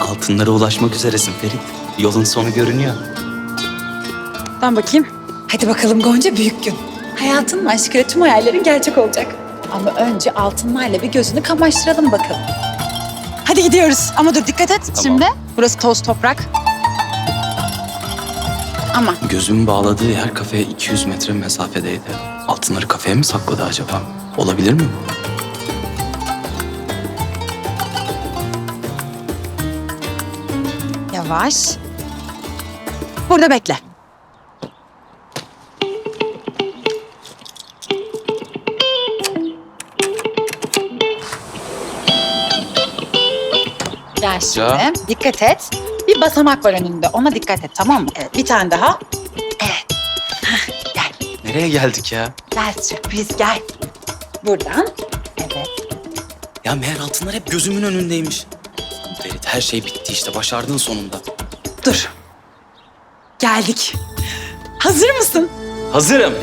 Altınlara ulaşmak üzeresin Ferit. Yolun sonu görünüyor. Ben bakayım. Hadi bakalım Gonca büyük gün. Hayatın aşkıyla tüm hayallerin gerçek olacak. Ama önce altınlarla bir gözünü kamaştıralım bakalım. Hadi gidiyoruz. Ama dur dikkat et şimdi. Burası toz toprak. Ama Gözüm bağladığı yer kafeye 200 metre mesafedeydi. Altınları kafeye mi sakladı acaba? Olabilir mi bu? Yavaş. Burada bekle. Gel şimdi. Ya. Dikkat et. Bir basamak var önünde. Ona dikkat et tamam mı? Evet. Bir tane daha. Evet. Hah, gel. Nereye geldik ya? Gel sürpriz gel. Buradan. Evet. Ya meğer altınlar hep gözümün önündeymiş. Her şey bitti işte. Başardın sonunda. Dur. Geldik. Hazır mısın? Hazırım.